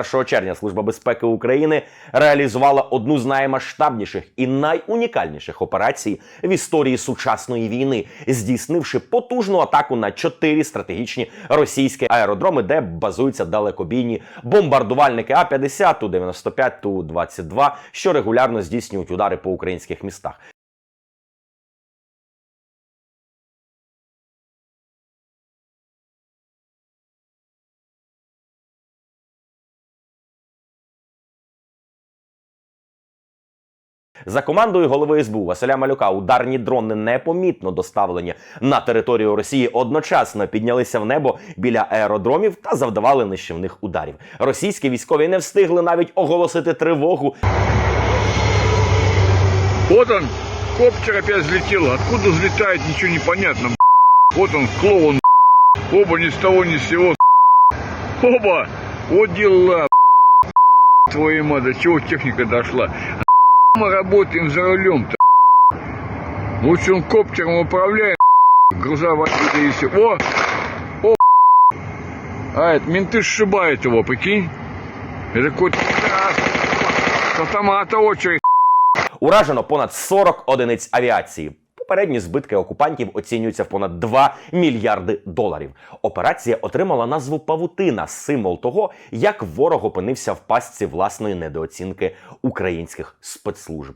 1 червня Служба безпеки України реалізувала одну з наймасштабніших і найунікальніших операцій в історії сучасної війни, здійснивши потужну атаку на чотири стратегічні російські аеродроми, де базуються далекобійні бомбардувальники А-50, Ту-95, Ту-22, що регулярно здійснюють удари по українських містах. За командою голови СБУ Василя Малюка ударні дрони непомітно доставлені на територію Росії одночасно піднялися в небо біля аеродромів та завдавали нищівних ударів. Російські військові не встигли навіть оголосити тривогу. Вот он, коптер опять взлетел. Откуда взлетает, ничего не понятно. Вот он, клоун. Оба ни с того ни с сего. Оба! Вот дела. Твою мать, до чего техника дошла Мы работаем за рулем-то. Лучше он коптером управляет. Грузовая и все. О! О! А, это менты сшибают его, прикинь? Это какой-то пидорас. С автомата очередь. Уражено понад 40 одиниць авіації. Попередні збитки окупантів оцінюються в понад 2 мільярди доларів. Операція отримала назву Павутина, символ того, як ворог опинився в пастці власної недооцінки українських спецслужб.